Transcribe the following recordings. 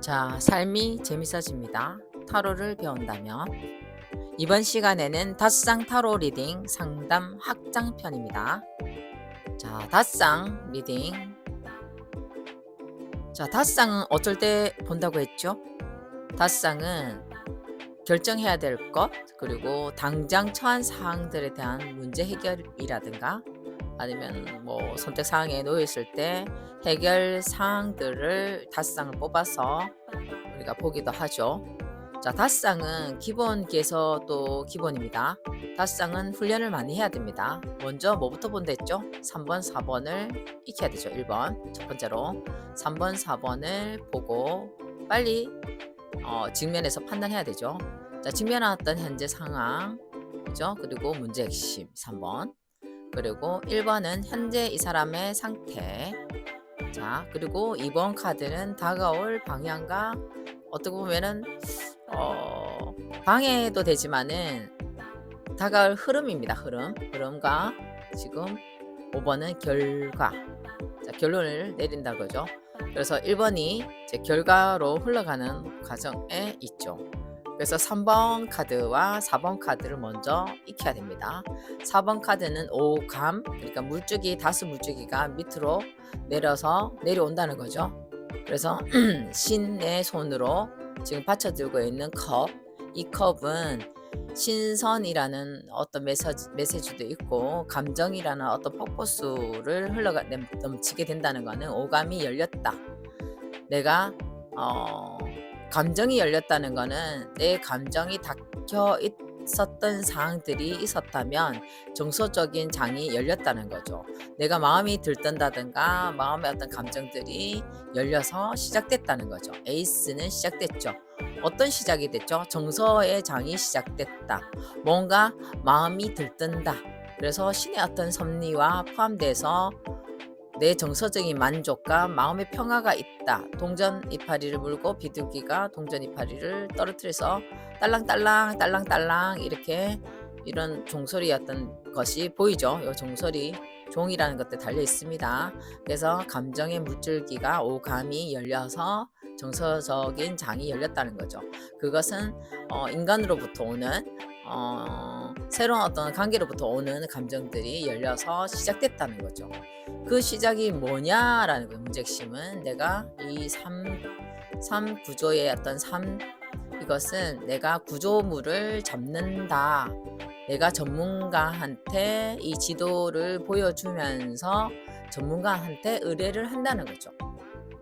자, 삶이 재밌어집니다. 타로를 배운다면 이번 시간에는 닷상 타로 리딩 상담 확장편입니다. 자, 닷상 리딩. 자, 닷상은 어쩔 때 본다고 했죠? 닷상은 결정해야 될 것, 그리고 당장 처한 사항들에 대한 문제 해결이라든가 아니면 뭐 선택 사항에 놓여 있을 때 해결 사항들을 닷상을 뽑아서 우리가 보기도 하죠. 자, 닷상은 기본기에서 또 기본입니다. 닷상은 훈련을 많이 해야 됩니다. 먼저 뭐부터 본다 했죠? 3번, 4번을 익혀야 되죠. 1번. 첫 번째로 3번, 4번을 보고 빨리 어, 직면에서 판단해야 되죠. 자, 직면에 왔던 현재 상황, 그죠? 그리고 문제 핵심 3번. 그리고 1번은 현재 이 사람의 상태. 자, 그리고 2번 카드는 다가올 방향과 어떻게 보면은 어, 방해도 되지만은 다가올 흐름입니다. 흐름. 흐름과 지금 5번은 결과. 자, 결론을 내린다 거죠. 그래서 1번이 이제 결과로 흘러가는 과정에 있죠. 그래서 3번 카드와 4번 카드를 먼저 익혀야 됩니다. 4번 카드는 오감, 그러니까 물줄기, 다수 물줄기가 밑으로 내려서 내려온다는 거죠. 그래서 신의 손으로 지금 받쳐들고 있는 컵, 이 컵은 신선이라는 어떤 메시지, 메시지도 있고 감정이라는 어떤 폭포수를 흘러가 넘- 넘치게 된다는 거는 오감이 열렸다. 내가 어, 감정이 열렸다는 거는 내 감정이 닫혀 있었던 사항들이 있었다면 정서적인 장이 열렸다는 거죠. 내가 마음이 들뜬다든가 마음의 어떤 감정들이 열려서 시작됐다는 거죠. 에이스는 시작됐죠. 어떤 시작이 됐죠? 정서의 장이 시작됐다. 뭔가 마음이 들뜬다. 그래서 신의 어떤 섭리와 포함돼서 내 정서적인 만족과 마음의 평화가 있다. 동전 이파리를 물고 비둘기가 동전 이파리를 떨어뜨려서 딸랑딸랑 딸랑딸랑 이렇게 이런 종소리였던 것이 보이죠. 이 종소리 종이라는 것들 달려 있습니다. 그래서 감정의 물줄기가 오감이 열려서 정서적인 장이 열렸다는 거죠. 그것은 어, 인간으로부터 오는 어, 새로운 어떤 관계로부터 오는 감정들이 열려서 시작됐다는 거죠. 그 시작이 뭐냐라는 그 문제 핵심은 내가 이 삼, 삼 구조의 어떤 삼 이것은 내가 구조물을 잡는다. 내가 전문가한테 이 지도를 보여주면서 전문가한테 의뢰를 한다는 거죠.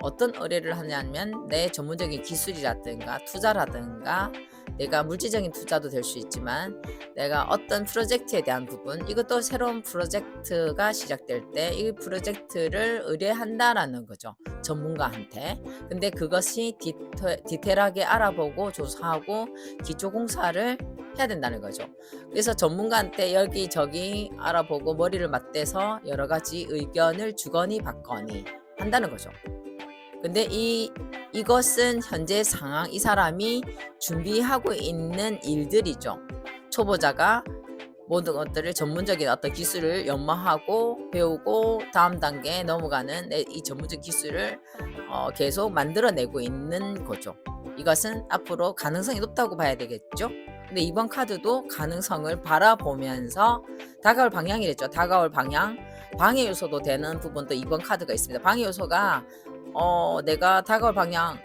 어떤 의뢰를 하냐면 내 전문적인 기술이라든가 투자라든가 내가 물질적인 투자도 될 수 있지만 내가 어떤 프로젝트에 대한 부분 이것도 새로운 프로젝트가 시작될 때 이 프로젝트를 의뢰한다라는 거죠 전문가한테. 근데 그것이 디테, 디테일하게 알아보고 조사하고 기초 공사를 해야 된다는 거죠. 그래서 전문가한테 여기저기 알아보고 머리를 맞대서 여러 가지 의견을 주거니 받거니 한다는 거죠 근데 이 이것은 현재 상황 이 사람이 준비하고 있는 일들이죠. 초보자가 모든 것들을 전문적인 어떤 기술을 연마하고 배우고 다음 단계에 넘어가는 내- 이 전문적 기술을 어, 계속 만들어내고 있는 거죠. 이것은 앞으로 가능성이 높다고 봐야 되겠죠. 근데 이번 카드도 가능성을 바라보면서 다가올 방향이랬죠. 다가올 방향, 방해 요소도 되는 부분도 이번 카드가 있습니다. 방해 요소가 어, 내가 다가올 방향,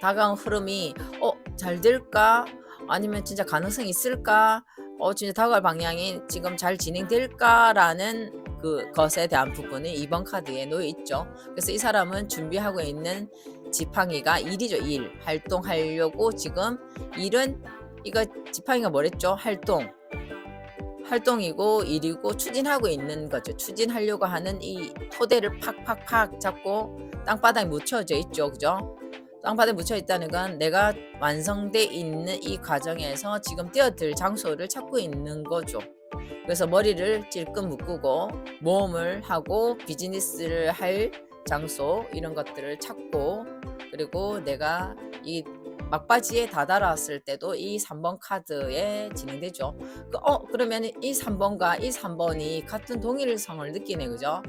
다가온 흐름이 어, 잘 될까? 아니면 진짜 가능성이 있을까? 어, 진짜 다가올 방향이 지금 잘 진행될까라는 그 것에 대한 부분이 이번 카드에 놓여 있죠. 그래서 이 사람은 준비하고 있는 지팡이가 일이죠, 일. 활동하려고 지금 일은 이거 지팡이가 뭐랬죠? 활동. 활동이고 일이고 추진하고 있는 거죠. 추진하려고 하는 이 토대를 팍팍팍 잡고 땅바닥에 묻혀져 있죠. 그죠? 땅바닥에 묻혀 있다는 건 내가 완성돼 있는 이 과정에서 지금 뛰어들 장소를 찾고 있는 거죠. 그래서 머리를 찔끔 묶고 모험을 하고 비즈니스를 할 장소 이런 것들을 찾고 그리고 내가 이 막바지에 다다랐을 때도 이 3번 카드에 진행되죠. 그, 어 그러면 이 3번과 이 3번이 같은 동일성을 느끼네 그죠?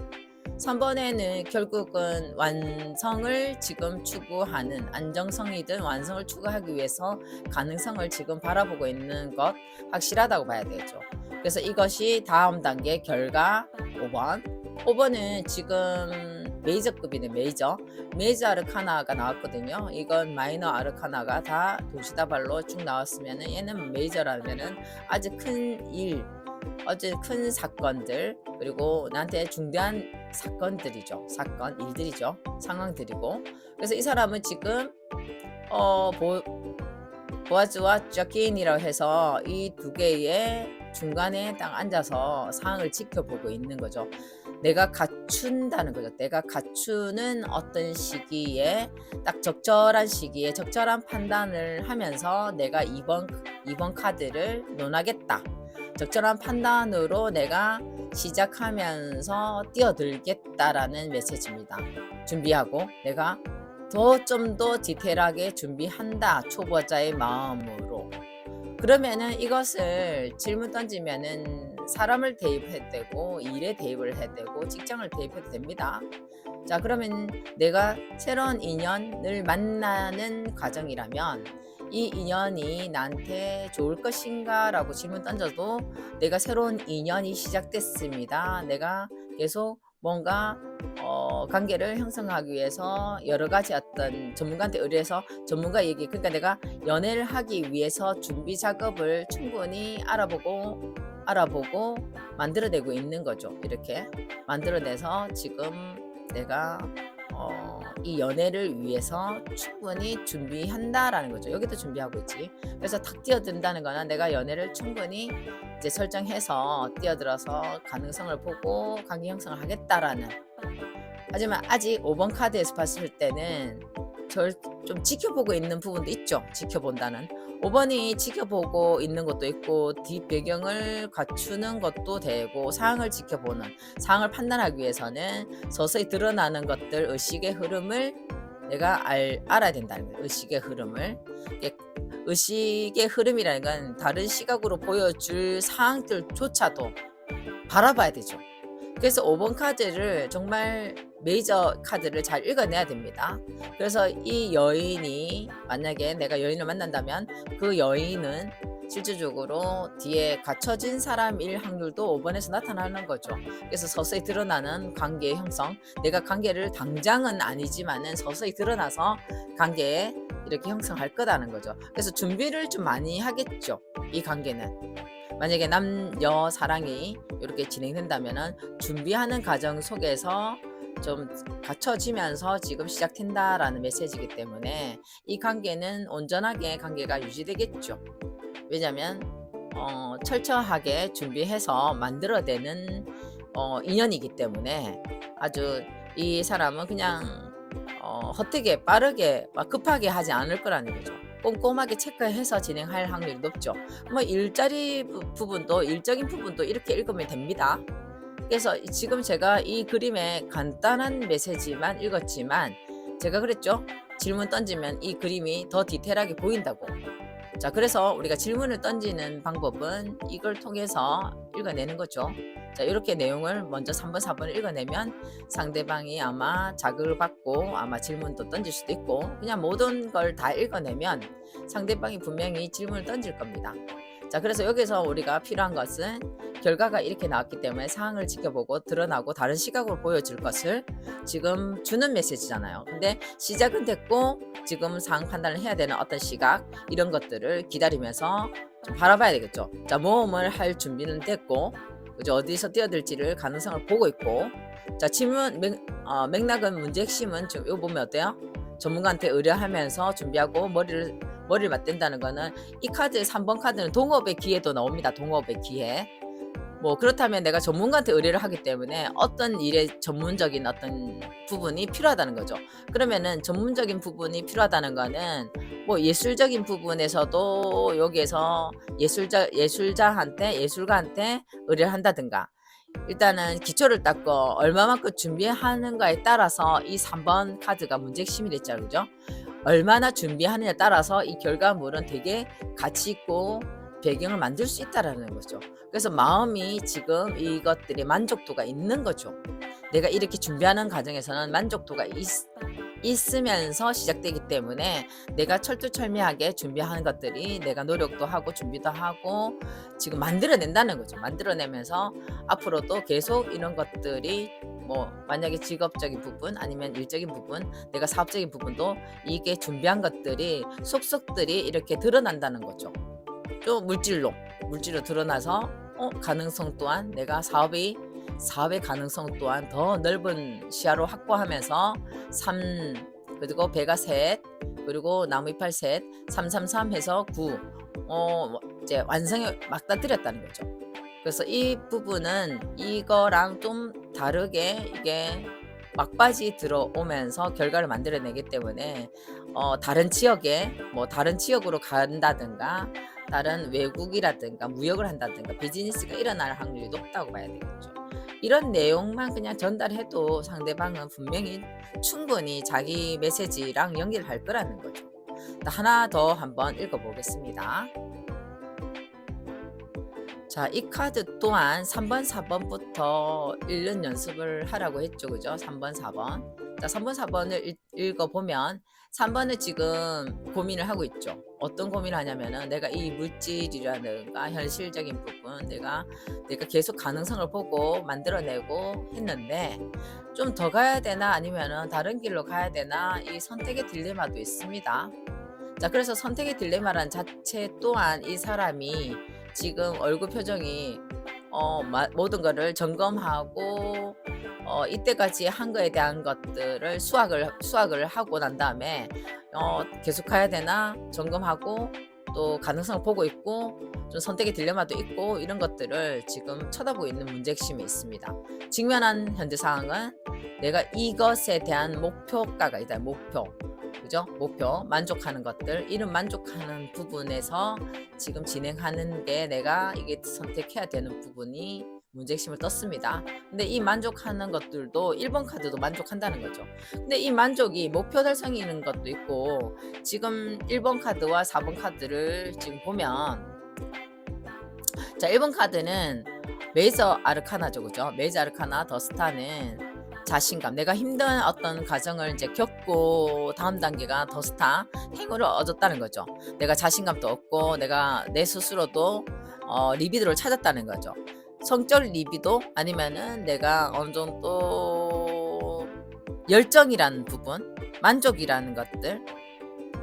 3번에는 결국은 완성을 지금 추구하는 안정성이든 완성을 추구하기 위해서 가능성을 지금 바라보고 있는 것 확실하다고 봐야 되죠. 그래서 이것이 다음 단계 결과 5번. 5번은 지금 메이저급이네 메이저. 메이저 아르카나가 나왔거든요. 이건 마이너 아르카나가 다 도시다발로 쭉 나왔으면은 얘는 메이저라면은 아주 큰 일, 아주 큰 사건들 그리고 나한테 중대한 사건들이죠. 사건, 일들이죠. 상황들이고. 그래서 이 사람은 지금 어 보, 보아즈와 자키인이라고 해서 이 두 개의 중간에 딱 앉아서 상황을 지켜보고 있는 거죠. 내가 갖춘다는 거죠. 내가 갖추는 어떤 시기에 딱 적절한 시기에 적절한 판단을 하면서 내가 이번 이번 카드를 논하겠다. 적절한 판단으로 내가 시작하면서 뛰어들겠다라는 메시지입니다. 준비하고 내가 더 좀 더 디테일하게 준비한다. 초보자의 마음으로. 그러면은 이것을 질문 던지면은 사람을 대입해도 되고 일에 대입을 해도 되고 직장을 대입해도 됩니다. 자 그러면 내가 새로운 인연을 만나는 과정이라면 이 인연이 나한테 좋을 것인가 라고 질문 던져도 내가 새로운 인연이 시작됐습니다. 내가 계속 뭔가 어, 관계를 형성하기 위해서 여러 가지 어떤 전문가한테 의뢰해서 전문가 얘기 그러니까 내가 연애를 하기 위해서 준비 작업을 충분히 알아보고 알아보고 만들어내고 있는 거죠. 이렇게 만들어내서 지금 내가 어, 이 연애를 위해서 충분히 준비한다라는 거죠. 여기도 준비하고 있지. 그래서 탁 뛰어든다는 거는 내가 연애를 충분히 이제 설정해서 뛰어들어서 가능성을 보고 관계 형성을 하겠다라는. 하지만 아직 5번 카드에서 봤을 때는 절좀 지켜보고 있는 부분도 있죠. 지켜본다는. 5번이 지켜보고 있는 것도 있고 뒷 배경을 갖추는 것도 되고 상황을 지켜보는 상황을 판단하기 위해서는 서서히 드러나는 것들 의식의 흐름을 내가 알, 알아야 된다는 거예요. 의식의 흐름을 의식의 흐름이라는 건 다른 시각으로 보여줄 상황들조차도 바라봐야 되죠. 그래서 5번 카드를 정말 메이저 카드를 잘 읽어내야 됩니다. 그래서 이 여인이 만약에 내가 여인을 만난다면 그 여인은 실질적으로 뒤에 갖춰진 사람일 확률도 5번에서 나타나는 거죠. 그래서 서서히 드러나는 관계의 형성. 내가 관계를 당장은 아니지만은 서서히 드러나서 관계에 이렇게 형성할 거다는 거죠. 그래서 준비를 좀 많이 하겠죠. 이 관계는. 만약에 남녀 사랑이 이렇게 진행된다면은 준비하는 과정 속에서 좀 갖춰지면서 지금 시작된다라는 메시지이기 때문에 이 관계는 온전하게 관계가 유지되겠죠. 왜냐하면 어, 철저하게 준비해서 만들어내는 어, 인연이기 때문에 아주 이 사람은 그냥 어, 헛되게 빠르게 막 급하게 하지 않을 거라는 거죠. 꼼꼼하게 체크해서 진행할 확률이 높죠. 뭐 일자리 부, 부분도 일적인 부분도 이렇게 읽으면 됩니다. 그래서 지금 제가 이 그림의 간단한 메시지만 읽었지만 제가 그랬죠. 질문 던지면 이 그림이 더 디테일하게 보인다고. 자, 그래서 우리가 질문을 던지는 방법은 이걸 통해서 읽어내는 거죠. 자, 이렇게 내용을 먼저 3번, 4번을 읽어내면 상대방이 아마 자극을 받고 아마 질문도 던질 수도 있고 그냥 모든 걸 다 읽어내면 상대방이 분명히 질문을 던질 겁니다. 자, 그래서 여기서 우리가 필요한 것은 결과가 이렇게 나왔기 때문에 상황을 지켜보고 드러나고 다른 시각으로 보여줄 것을 지금 주는 메시지잖아요. 근데 시작은 됐고 지금 상황 판단을 해야 되는 어떤 시각 이런 것들을 기다리면서 좀 바라봐야 되겠죠. 자, 모험을 할 준비는 됐고 그죠? 어디서 뛰어들지를 가능성을 보고 있고 자, 질문 맥, 어, 맥락은 문제 핵심은 지금 이거 보면 어때요? 전문가한테 의뢰하면서 준비하고 머리를 머리를 맞댄다는 거는 이 카드의 3번 카드는 동업의 기회도 나옵니다. 동업의 기회. 뭐 그렇다면 내가 전문가한테 의뢰를 하기 때문에 어떤 일에 전문적인 어떤 부분이 필요하다는 거죠. 그러면은 전문적인 부분이 필요하다는 거는 뭐 예술적인 부분에서도 여기에서 예술자 예술자한테 예술가한테 의뢰를 한다든가 일단은 기초를 닦고 얼마만큼 준비하는가에 따라서 이 3번 카드가 문제 핵심이 됐죠. 그죠? 얼마나 준비하느냐에 따라서 이 결과물은 되게 가치 있고 배경을 만들 수 있다라는 거죠. 그래서 마음이 지금 이것들이 만족도가 있는 거죠. 내가 이렇게 준비하는 과정에서는 만족도가 있, 있으면서 시작되기 때문에 내가 철두철미하게 준비하는 것들이 내가 노력도 하고 준비도 하고 지금 만들어낸다는 거죠. 만들어내면서 앞으로도 계속 이런 것들이 뭐 만약에 직업적인 부분 아니면 일적인 부분 내가 사업적인 부분도 이게 준비한 것들이 속속들이 이렇게 드러난다는 거죠. 또 물질로 물질로 드러나서 어, 가능성 또한 내가 사업이 사업의 가능성 또한 더 넓은 시야로 확보하면서 3 그리고 배가 셋 그리고 나무 이빨 셋333 해서 9 어, 이제 완성에 맞닥뜨렸다는 거죠. 그래서 이 부분은 이거랑 좀 다르게 이게 막바지 들어오면서 결과를 만들어내기 때문에 어, 다른 지역에 뭐 다른 지역으로 간다든가 다른 외국이라든가 무역을 한다든가 비즈니스가 일어날 확률이 높다고 봐야 되겠죠. 이런 내용만 그냥 전달해도 상대방은 분명히 충분히 자기 메시지랑 연결할 거라는 거죠. 하나 더 한번 읽어보겠습니다. 자, 이 카드 또한 3번, 4번부터 읽는 연습을 하라고 했죠. 그죠? 3번, 4번. 자, 3번, 4번을 읽 어보면 3번은 지금 고민을 하고 있죠. 어떤 고민을 하냐면은 내가 이 물질이라든가 현실적인 부분, 내가, 내가 계속 가능성을 보고 만들어내고 했는데 좀 더 가야 되나 아니면은 다른 길로 가야 되나 이 선택의 딜레마도 있습니다. 자, 그래서 선택의 딜레마란 자체 또한 이 사람이 지금 얼굴 표정이 어, 마, 모든 거를 점검하고 어, 이때까지 한 거에 대한 것들을 수학을 수학을 하고 난 다음에 어, 계속 가야 되나 점검하고 또 가능성을 보고 있고 좀 선택의 딜레마도 있고 이런 것들을 지금 쳐다보고 있는 문제심이 있습니다. 직면한 현재 상황은 내가 이것에 대한 목표가가 있다. 목표. 그죠? 목표, 만족하는 것들, 이런 만족하는 부분에서 지금 진행하는 게 내가 이게 선택해야 되는 부분이 문제심을 떴습니다. 근데 이 만족하는 것들도 1번 카드도 만족한다는 거죠. 근데 이 만족이 목표 달성이 있는 것도 있고 지금 1번 카드와 4번 카드를 지금 보면 자, 1번 카드는 메이저 아르카나죠. 그죠? 메이저 아르카나 더 스타는 자신감, 내가 힘든 어떤 과정을 이제 겪고 다음 단계가 더 스타 행운을 얻었다는 거죠. 내가 자신감도 얻고 내가 내 스스로도 어, 리비드를 찾았다는 거죠. 성적 리비도 아니면은 내가 어느 정도 열정이라는 부분, 만족이라는 것들,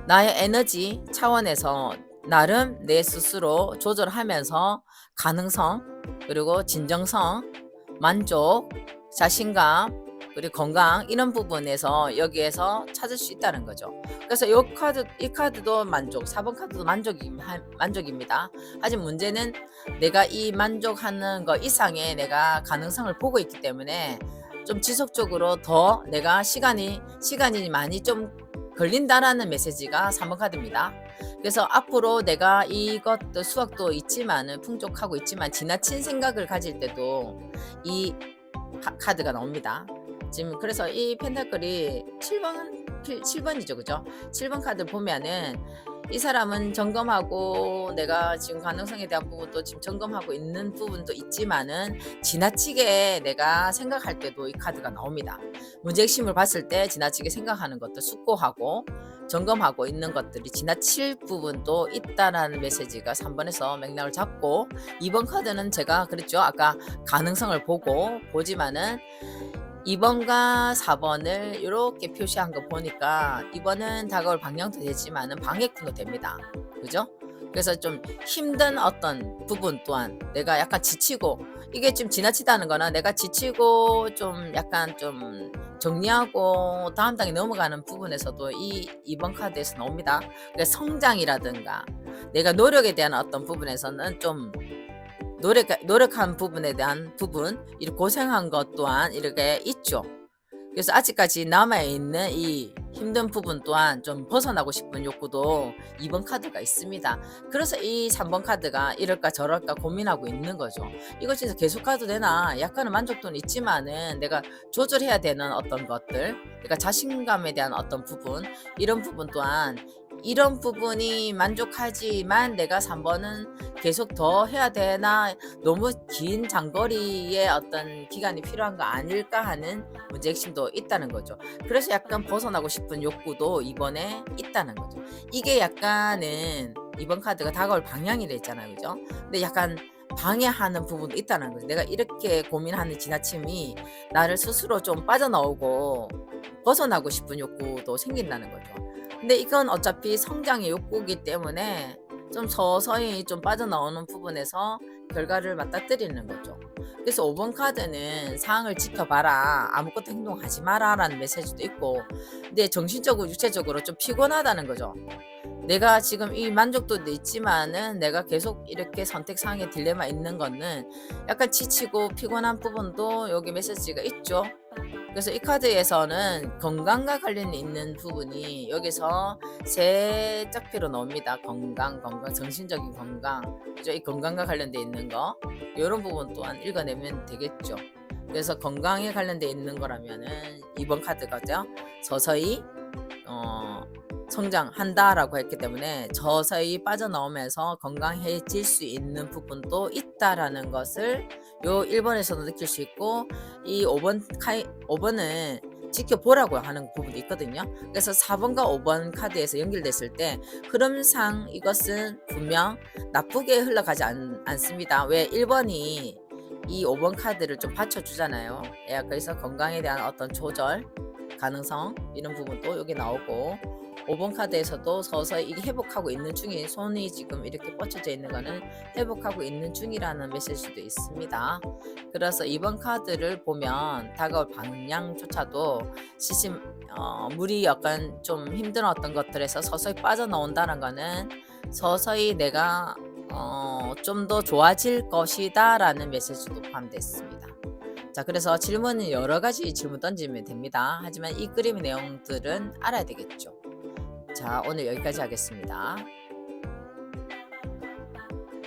나의 에너지 차원에서 나름 내 스스로 조절하면서 가능성, 그리고 진정성, 만족, 자신감, 그리고 건강 이런 부분에서 여기에서 찾을 수 있다는 거죠. 그래서 이 카드 이 카드도 만족, 4번 카드도 만족이 만족입니다. 하지만 문제는 내가 이 만족하는 거 이상의 내가 가능성을 보고 있기 때문에 좀 지속적으로 더 내가 시간이 시간이 많이 좀 걸린다라는 메시지가 3번 카드입니다. 그래서 앞으로 내가 이것도 수학도 있지만은 풍족하고 있지만 지나친 생각을 가질 때도 이 카드가 나옵니다. 지금 그래서 이 펜타클이 7번 7번이죠. 그죠? 7번 카드 보면은 이 사람은 점검하고 내가 지금 가능성에 대한 부분도 지금 점검하고 있는 부분도 있지만은 지나치게 내가 생각할 때도 이 카드가 나옵니다. 문제 핵심을 봤을 때 지나치게 생각하는 것도 숙고하고 점검하고 있는 것들이 지나칠 부분도 있다라는 메시지가 3번에서 맥락을 잡고 2번 카드는 제가 그랬죠. 아까 가능성을 보고 보지만은 2번과 4번을 이렇게 표시한 거 보니까 2번은 다가올 방향도 되지만은 방해꾼도 됩니다. 그죠? 그래서 좀 힘든 어떤 부분 또한 내가 약간 지치고 이게 좀 지나치다는 거나 내가 지치고 좀 약간 좀 정리하고 다음 단계 넘어가는 부분에서도 이 2번 카드에서 나옵니다. 그래서 성장이라든가 내가 노력에 대한 어떤 부분에서는 좀 노력, 노력한 부분에 대한 부분, 이렇게 고생한 것 또한 이렇게 있죠. 그래서 아직까지 남아있는 이 힘든 부분 또한 좀 벗어나고 싶은 욕구도 2번 카드가 있습니다. 그래서 이 3번 카드가 이럴까 저럴까 고민하고 있는 거죠. 이거 진짜 계속 가도 되나? 약간은 만족도는 있지만은 내가 조절해야 되는 어떤 것들, 그러니까 자신감에 대한 어떤 부분, 이런 부분 또한 이런 부분이 만족하지만 내가 3번은 계속 더 해야 되나 너무 긴 장거리의 어떤 기간이 필요한 거 아닐까 하는 문제 핵심도 있다는 거죠. 그래서 약간 벗어나고 싶은 욕구도 이번에 있다는 거죠. 이게 약간은 이번 카드가 다가올 방향이라 했잖아요. 그죠? 근데 약간 방해하는 부분도 있다는 거죠. 내가 이렇게 고민하는 지나침이 나를 스스로 좀 빠져나오고 벗어나고 싶은 욕구도 생긴다는 거죠. 근데 이건 어차피 성장의 욕구이기 때문에 좀 서서히 좀 빠져나오는 부분에서 결과를 맞닥뜨리는 거죠. 그래서 5번 카드는 상황을 지켜봐라. 아무것도 행동하지 마라. 라는 메시지도 있고. 근데 정신적으로, 육체적으로 좀 피곤하다는 거죠. 내가 지금 이 만족도도 있지만은 내가 계속 이렇게 선택상의 딜레마 있는 거는 약간 지치고 피곤한 부분도 여기 메시지가 있죠. 그래서 이 카드에서는 건강과 관련이 있는 부분이 여기서 세 짝 피로 나옵니다. 건강, 건강, 정신적인 건강. 그죠? 이 건강과 관련돼 있는 거. 이런 부분 또한 읽어내면 되겠죠. 그래서 건강에 관련돼 있는 거라면은 이번 카드가죠. 서서히 어, 성장한다라고 했기 때문에 서서히 빠져나오면서 건강해질 수 있는 부분도 있다라는 것을 요 1번에서도 느낄 수 있고 이 5번 카이 5번은 지켜보라고 하는 부분도 있거든요. 그래서 4번과 5번 카드에서 연결됐을 때 흐름상 이것은 분명 나쁘게 흘러가지 않, 않습니다. 왜 1번이 이 5번 카드를 좀 받쳐주잖아요. 예, 그래서 건강에 대한 어떤 조절 가능성 이런 부분도 여기 나오고 5번 카드에서도 서서히 이게 회복하고 있는 중인 손이 지금 이렇게 뻗쳐져 있는 거는 회복하고 있는 중이라는 메시지도 있습니다. 그래서 이번 카드를 보면 다가올 방향조차도 시심 어, 물이 약간 좀 힘들었던 것들에서 서서히 빠져나온다는 거는 서서히 내가 어, 좀 더 좋아질 것이다 라는 메시지도 포함됐습니다. 자, 그래서 질문은 여러 가지 질문 던지면 됩니다. 하지만 이 그림의 내용들은 알아야 되겠죠. 자, 오늘 여기까지 하겠습니다.